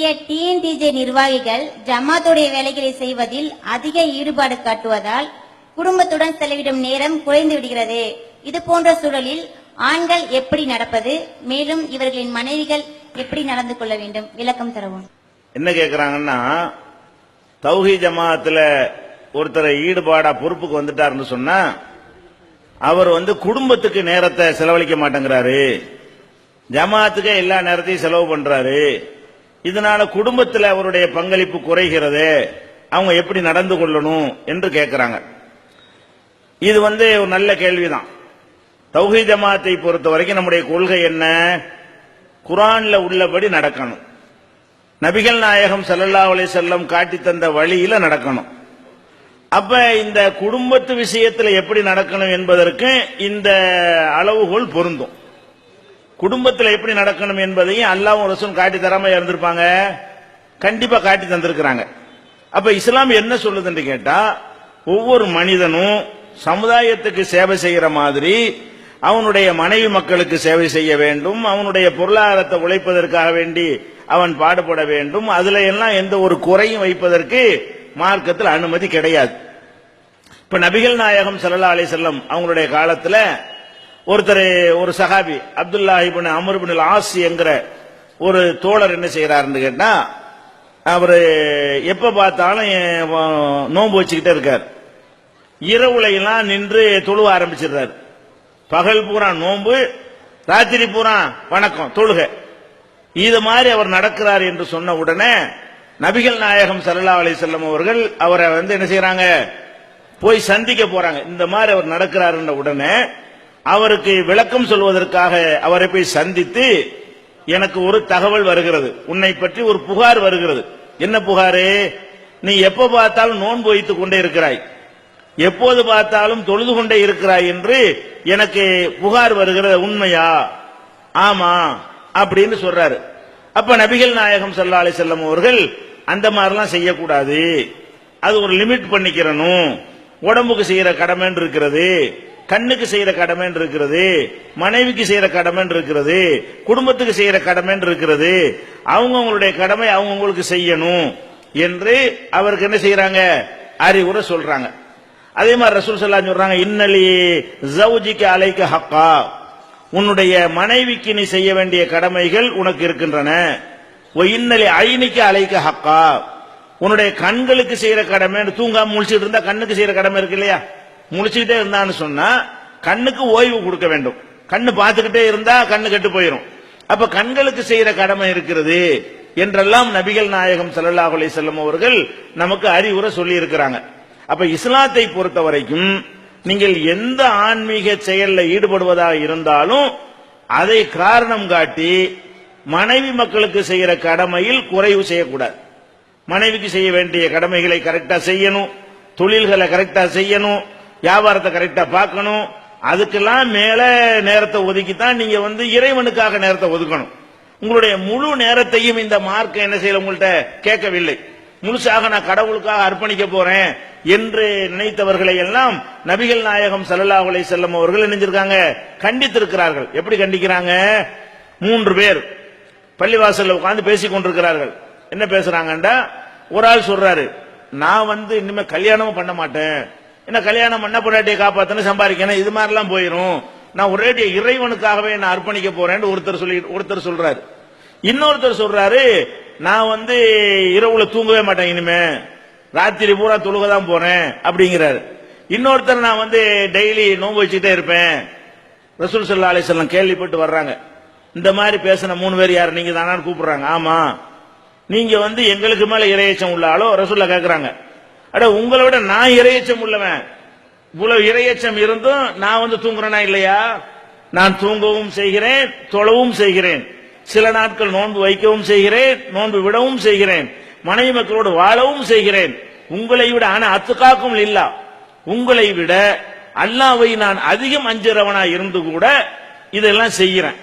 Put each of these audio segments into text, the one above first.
TNTJ நிர்வாகிகள் ஜமாத்துடைய வேலைகளை செய்வதில் அதிக ஈடுபாடு காட்டுவதால் குடும்பத்துடன் செலவிடும் நேரம் குறைந்து விடுகிறது. இது போன்ற சூழலில் ஆண்கள் எப்படி நடப்பது மேலும் இவர்களின் மனைவிகள் எப்படி நடந்து கொள்ள வேண்டும்? விளக்கம் தரவும். என்ன கேக்குறாங்கன்னா தௌஹி ஜமாத்துல ஒருத்தரை ஈடுபாடா பொறுப்புக்கு வந்துட்டாருன்னு சொன்னா அவர் வந்து குடும்பத்துக்கு நேரத்தை செலவழிக்க மாட்டேங்கிறாரு. ஜமாத்துக்கே எல்லா நேரத்தையும் செலவு பண்றாரு. இதனால குடும்பத்தில் அவருடைய பங்களிப்பு குறைகிறது. அவங்க எப்படி நடந்து கொள்ளணும் என்று கேட்கிறாங்க இது வந்து ஒரு நல்ல கேள்விதான். தௌஹி ஜமாத்தை பொறுத்த வரைக்கும் நம்முடைய கொள்கை என்ன? குரான்ல உள்ளபடி நடக்கணும். நபிகள் நாயகம் சல்லல்லா அலி செல்லம் காட்டி தந்த வழியில நடக்கணும். அப்ப இந்த குடும்பத்து விஷயத்தில் எப்படி நடக்கணும் என்பதற்கு இந்த அளவுகோல் பொருந்தும். குடும்பத்தில் எப்படி நடக்கணும் என்பதையும் அல்லாவும் ரசூல் காட்டி தராம இருந்திருப்பாங்க. கண்டிப்பா காட்டி தந்திருக்கிறாங்க. அப்ப இஸ்லாம் என்ன சொல்லுதுன்னு கேட்டா ஒவ்வொரு மனிதனும் சமுதாயத்துக்கு சேவை செய்யற மாதிரி அவனுடைய மனைவி மக்களுக்கு சேவை செய்ய வேண்டும் அவனுடைய பொருளாதாரத்தை உழைப்பதற்காக வேண்டி அவன் பாடுபட வேண்டும் அதுல எல்லாம் எந்த ஒரு குறையும் வைப்பதற்கு மார்க்கத்தில் அனுமதி கிடையாது. இப்ப நபிகள் நாயகம் சல்லா அலிசல்லம் செல்லம் அவங்களுடைய காலத்துல ஒருத்தர் ஒரு சஹாபி அப்துல்லா இப்னு அமர் இப்னு ஆசி என்கிற ஒரு தோழர் என்ன செய்யறாருன்னு கேட்டா அவர் எப்ப பார்த்தாலும் நோன்பு வச்சுக்கிட்டே இருக்கார். இரவுலையெல்லாம் நின்று தொழுவ ஆரம்பிச்சிடுறாரு. பகல் பூரா நோன்பு ராத்திரி பூரா வணக்கம் தொழுக. இது மாதிரி அவர் நடக்கிறார் என்று சொன்ன உடனே நபிகள் நாயகம் சல்லா அலி செல்லம் அவர்கள் அவரை வந்து என்ன செய்யறாங்க போய் சந்திக்க போறாங்க. இந்த மாதிரி அவர் நடக்கிறாருன்ற உடனே அவருக்கு விளக்கம் சொல்வதற்காக அவரை போய் சந்தித்து எனக்கு ஒரு தகவல் வருகிறது. உன்னை பற்றி ஒரு புகார் வருகிறது. என்ன புகாரு? நீ எப்ப பார்த்தாலும் நோன்பு வைத்துக் கொண்டே இருக்கிறாய். எப்போது பார்த்தாலும் தொழுது கொண்டே இருக்கிறாய் என்று எனக்கு புகார் வருகிறது. உண்மையா? ஆமா அப்படின்னு சொல்றாரு. அப்ப நபிகள் நாயகம் சல்லா அலி செல்லம் அவர்கள் அந்த மாதிரிலாம் செய்யக்கூடாது. அது ஒரு லிமிட் பண்ணிக்கிறணும். உடம்புக்கு செய்யற கடமைன்னு இருக்கிறது. கண்ணுக்கு செய்யற கடமை இருக்கிறது மனைவிக்கு செய்யற கடமைன்னு இருக்கிறது குடும்பத்துக்கு செய்யற கடமை இருக்கிறது அவங்கவங்களுடைய கடமை அவங்கவுங்களுக்கு செய்யணும் என்று அவருக்கு என்ன செய்யறாங்க அறிவுரை சொல்றாங்க. அதே மாதிரி ரசூல் சொல்லா சொல்றாங்க இன்னலி ஜவுஜிக்கு அலைக்க ஹக்கா. உன்னுடைய மனைவிக்கு நீ செய்ய வேண்டிய கடமைகள் உனக்கு இருக்கின்றன. ஓ இன்னலி ஐனிக்கு அலைக்க ஹக்கா. உன்னுடைய கண்களுக்கு செய்யற கடமை தூங்காம முழிச்சிட்டு இருந்தா கண்ணுக்கு செய்யற கடமை இருக்கு இல்லையா? முழிச்சுக்கிட்டே இருந்தான்னு சொன்னா கண்ணுக்கு ஓய்வு கொடுக்க வேண்டும். கண்ணு பார்த்துக்கிட்டே இருந்தா கண்ணு கெட்டு போயிடும் அப்ப கண்களுக்கு செய்யற கடமை இருக்கிறது என்றெல்லாம் நபிகள் நாயகம் ஸல்லல்லாஹு அலி செல்லம் அவர்கள் நமக்கு அறிவுரை சொல்லி இருக்கிறாங்க அப்ப இஸ்லாத்தை பொறுத்த வரைக்கும் நீங்கள் எந்த ஆன்மீக செயல்ல ஈடுபடுவதாக இருந்தாலும் அதை காரணம் காட்டி மனைவி மக்களுக்கு செய்யற கடமையில் குறைவு செய்யக்கூடாது. மனைவிக்கு செய்ய வேண்டிய கடமைகளை கரெக்டா செய்யணும். தொழில்களை கரெக்டா செய்யணும். வியாபாரத்தை கரெக்டா பார்க்கணும். அதுக்கெல்லாம் மேல நேரத்தை ஒதுக்கித்தான் நீங்க வந்து இறைவனுக்காக நேரத்தை ஒதுக்கணும். உங்களுடைய முழு நேரத்தையும் இந்த மார்க்க என்ன செய்யல உங்கள்ட்ட கேட்கவில்லை. முழுசாக நான் கடவுளுக்காக அர்ப்பணிக்க போறேன் என்று நினைத்தவர்களை எல்லாம் நபிகள் நாயகம் சல்லல்லா அலைஹி செல்லம் அவர்கள் நினைஞ்சிருக்காங்க கண்டித்திருக்கிறார்கள். எப்படி கண்டிக்கிறாங்க? மூன்று பேர் பள்ளிவாசல்ல உட்கார்ந்து பேசிக் கொண்டிருக்கிறார்கள். என்ன பேசுறாங்கண்டா? ஒரு ஆள் சொல்றாரு நான் வந்து இனிமே கல்யாணமும் பண்ண மாட்டேன். என்ன கல்யாணம் பண்ண பொண்டாட்டியை காப்பாத்தணும் சம்பாதிக்கணும். இது மாதிரிலாம் போயிரும். நான் ஒரே இறைவனுக்காகவே நான் அர்ப்பணிக்க போறேன்னு ஒருத்தர் சொல்லி ஒருத்தர் சொல்றாரு. இன்னொருத்தர் சொல்றாரு நான் வந்து இரவுல தூங்கவே மாட்டேன் இனிமே. ராத்திரி பூரா தொழுக தான் போறேன் அப்படிங்கிறாரு. இன்னொருத்தர் நான் வந்து டெய்லி நோன்பு வச்சுட்டே இருப்பேன். ரசூல் சல்லா அலிஸ்லாம் கேள்விப்பட்டு வர்றாங்க. இந்த மாதிரி பேசின மூணு பேர் யார்? நீங்க தானான்னு கூப்பிடுறாங்க. ஆமா. நீங்க வந்து எங்களுக்கு மேல இரையச்சம் உள்ள ஆளோ ரசூல்ல கேட்கறாங்க அட உங்களை விட நான் இரையச்சம் உள்ளவன். இவ்வளவு இரையச்சம் இருந்தும் நான் வந்து தூங்குறேனா இல்லையா? நான் தூங்கவும் செய்கிறேன் தொழவும் செய்கிறேன். சில நாட்கள் நோன்பு வைக்கவும் செய்கிறேன் நோன்பு விடவும் செய்கிறேன். மனைவி மக்களோடு வாழவும் செய்கிறேன். உங்களை விட ஆனா அத்துக்காக்கும் இல்லா. உங்களை விட அல்லாவை நான் அதிகம் அஞ்சுறவனா இருந்து கூட இதெல்லாம் செய்கிறேன்.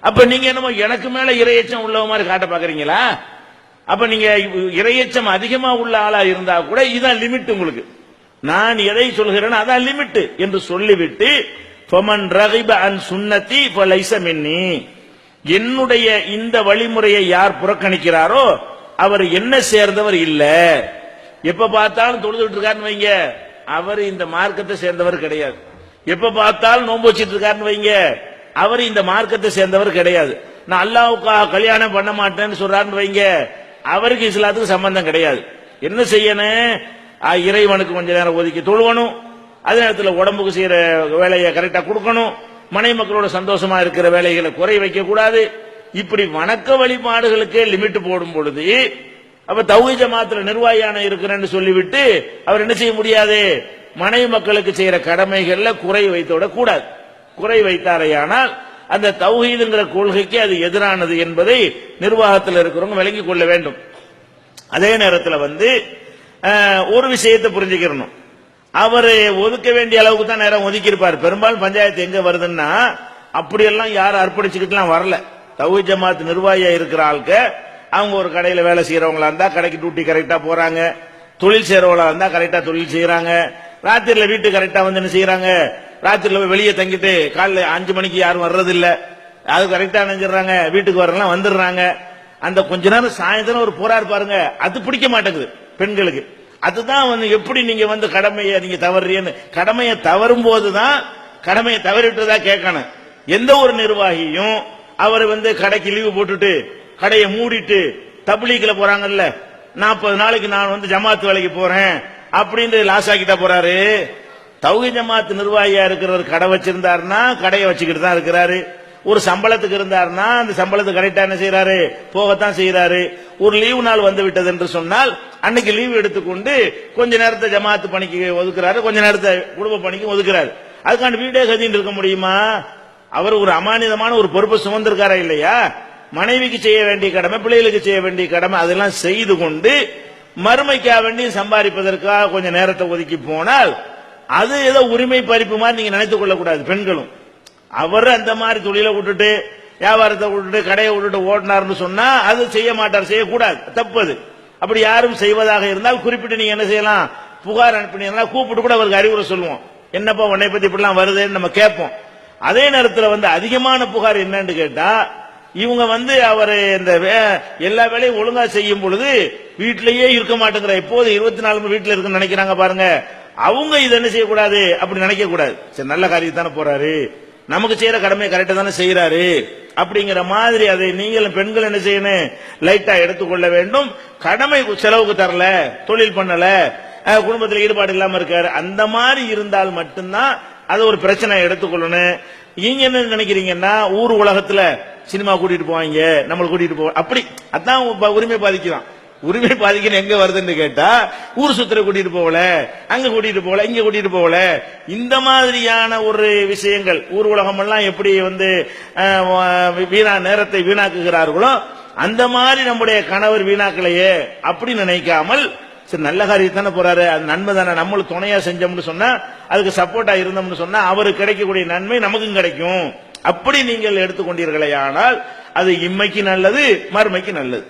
அப்ப நீங்க என்னமோ எனக்கு மேல இரையச்சம் உள்ளவ மாதிரி காட்ட பாக்குறீங்களா? அப்ப நீங்க இரையச்சம் அதிகமா உள்ள ஆளா இருந்தா கூட இதுதான் லிமிட் உங்களுக்கு. நான் எதை சொல்கிறேன் அதான் லிமிட் என்று சொல்லிவிட்டு ஃபமன் ரகிப அன் சுன்னதி ஃபலைஸ மின்னி. என்னுடைய இந்த வழிமுறையை யார் புறக்கணிக்கிறாரோ அவர் என்ன சேர்ந்தவர் இல்ல. எப்ப பார்த்தாலும் தொழுதுட்டு இருக்காருன்னு வைங்க. அவர் இந்த மார்க்கத்தை சேர்ந்தவர் கிடையாது. எப்ப பார்த்தாலும் நோன்பு வச்சிட்டு இருக்காருன்னு வைங்க. அவர் இந்த மார்க்கத்தை சேர்ந்தவர் கிடையாது. நான் அல்லாவுக்காக கல்யாணம் பண்ண மாட்டேன்னு சொல்றாருன்னு வைங்க. அவருக்கு இஸ்லாத்துக்கு சம்பந்தம் கிடையாது. என்ன செய்யணும்? இறைவனுக்கு கொஞ்ச நேரம் ஒதுக்கி தொழுவணும் அதே நேரத்தில் உடம்புக்கு செய்யற வேலையை கரெக்டா கொடுக்கணும். மனை மக்களோட சந்தோஷமா இருக்கிற வேலைகளை குறை வைக்க கூடாது. இப்படி வணக்க வழிபாடுகளுக்கே லிமிட் போடும் பொழுது அப்ப தௌஹீத் ஜமாத்துல நிர்வாகியான இருக்கிறேன்னு சொல்லிவிட்டு அவர் என்ன செய்ய முடியாது? மனைவி மக்களுக்கு செய்யற கடமைகள்ல குறை வைத்து கூடாது. குறை வைத்தாரையானால் அந்த தௌஹீதுங்கிற கொள்கைக்கு அது எதிரானது என்பதை நிர்வாகத்தில் இருக்கிறவங்க விளங்கி கொள்ள வேண்டும். அதே நேரத்தில் வந்து ஒரு விஷயத்தை புரிஞ்சுக்கிறணும். அவர் ஒதுக்க வேண்டிய அளவுக்கு தான் நேரம் ஒதுக்கி இருப்பார் பெரும்பாலும் பஞ்சாயத்து எங்க வருதுன்னா அப்படியெல்லாம் யாரும் அர்ப்பணிச்சுக்கிட்டுலாம் வரல. தௌஹி ஜமாத் நிர்வாகியா இருக்கிற ஆளுக்க அவங்க ஒரு கடையில வேலை செய்யறவங்களா இருந்தா கடைக்கு டியூட்டி கரெக்டா போறாங்க. தொழில் செய்யறவங்களா இருந்தா கரெக்டா தொழில் செய்யறாங்க. ராத்திரில வீட்டு கரெக்டா வந்து என்ன செய்யறாங்க? ராத்திரில போய் வெளியே தங்கிட்டு காலைல அஞ்சு மணிக்கு யாரும் வர்றதில்ல. அது கரெக்டா நினைஞ்சிடறாங்க. வீட்டுக்கு வரலாம் வந்துடுறாங்க. அந்த கொஞ்ச நேரம் சாயந்தரம் ஒரு போராடு பாருங்க. அது பிடிக்க மாட்டேங்குது பெண்களுக்கு. அதுதான் வந்து எப்படி நீங்க வந்து கடமையை நீங்க தவறுறீன்னு கடமையை தவறும் போதுதான் கடமையை தவறிட்டதா கேட்கணும். எந்த ஒரு நிர்வாகியும் அவர் வந்து கடைக்கு லீவு போட்டுட்டு கடையை மூடிட்டு தப்லீக்ல போறாங்கல்ல. நாற்பது நாளைக்கு நான் வந்து ஜமாத்து வேலைக்கு போறேன். அப்படின்னு லாஸ் ஆக்கிட்டா போறாரு. தௌஹி ஜமாத் நிர்வாகியா இருக்கிறவர் கடை வச்சிருந்தாருன்னா கடையை வச்சுக்கிட்டு தான் இருக்கிறாரு. ஒரு சம்பளத்துக்கு இருந்தாருன்னா அந்த சம்பளத்துக்கு கரெக்டா என்ன செய்யறாரு போகத்தான் செய்யறாரு ஒரு லீவு நாள் வந்து விட்டது என்று சொன்னால் அன்னைக்கு லீவு எடுத்துக்கொண்டு கொஞ்ச நேரத்தை ஜமாத்து பணிக்கு ஒதுக்குறாரு. கொஞ்ச நேரத்தை குடும்ப பணிக்கு ஒதுக்குறாரு. அதுக்கான வீடே கதின்னு இருக்க முடியுமா? அவர் ஒரு அமானிதமான ஒரு பொறுப்பை சுமந்திருக்காரா இல்லையா? மனைவிக்கு செய்ய வேண்டிய கடமை பிள்ளைகளுக்கு செய்ய வேண்டிய கடமை அதெல்லாம் செய்து கொண்டு மறுமைக்காக வேண்டி சம்பாதிப்பதற்காக கொஞ்சம் நேரத்தை ஒதுக்கி போனால் அது ஏதோ உரிமை பறிப்பு மாதிரி நீங்க நினைத்துக் கொள்ளக்கூடாது பெண்களும். அவர் அந்த மாதிரி தொழிலை விட்டுட்டு வியாபாரத்தை விட்டுட்டு கடையை விட்டுட்டு ஓடினார்னு சொன்னா அது செய்ய மாட்டார் செய்யக்கூடாது. தப்பு அது அப்படி யாரும் செய்வதாக இருந்தால் குறிப்பிட்டு நீங்க என்ன செய்யலாம்? புகார் அனுப்பினீங்கன்னா கூப்பிட்டு கூட அவருக்கு அறிவுரை சொல்லுவோம். என்னப்பா உன்னை பத்தி இப்படிலாம் வருதுன்னு நம்ம கேட்போம். அதே நேரத்தில் வந்து அதிகமான புகார் என்னன்னு கேட்டா இவங்க வந்து அவர் இந்த வே- எல்லா வேலையும் ஒழுங்கா செய்யும் பொழுது வீட்டிலேயே இருக்க மாட்டேங்கிற எப்போது இருபத்தி நாலு மணி இருக்குன்னு நினைக்கிறாங்க பாருங்க. அவங்க இதை என்ன செய்யக்கூடாது அப்படி நினைக்க கூடாது சரி நல்ல காரியத்தானே போறாரு. நமக்கு செய்யற கடமையை கரெக்டா தானே செய்யறாரு அப்படிங்கிற மாதிரி அதை நீங்களும் பெண்கள் என்ன செய்யணும்? லைட்டா எடுத்துக்கொள்ள வேண்டும். கடமை செலவுக்கு தரல தொழில் பண்ணல குடும்பத்தில் ஈடுபாடு இல்லாம இருக்காரு. அந்த மாதிரி இருந்தால் மட்டும்தான் அது ஒரு பிரச்சனை எடுத்துக்கொள்ளணும். நீங்க என்ன நினைக்கிறீங்கன்னா ஊர் உலகத்துல சினிமா கூட்டிட்டு போவாங்க நம்மளை கூட்டிட்டு போ அப்படி அதான் உரிமை பாதிக்கலாம் உரிமை பாதிக்கணும் எங்க வருதுன்னு கேட்டா ஊர் சுத்திர கூட்டிட்டு போகல அங்க கூட்டிட்டு போகல இங்க கூட்டிட்டு போகல. இந்த மாதிரியான ஒரு விஷயங்கள் ஊர் உலகம் எல்லாம் எப்படி வந்து வீணா நேரத்தை வீணாக்குகிறார்களோ அந்த மாதிரி நம்முடைய கணவர் வீணாக்கலையே அப்படி நினைக்காமல் சரி நல்ல காரியம் தானே போறாரு அது நன்மை தானே நம்மளும் துணையா செஞ்சோம்னு சொன்னா அதுக்கு சப்போர்ட்டா இருந்தோம்னு சொன்னா அவருக்கு கிடைக்கக்கூடிய நன்மை நமக்கும் கிடைக்கும். அப்படி நீங்கள் எடுத்துக்கொண்டீர்களே ஆனால் அது இம்மைக்கு நல்லது மறுமைக்கு நல்லது.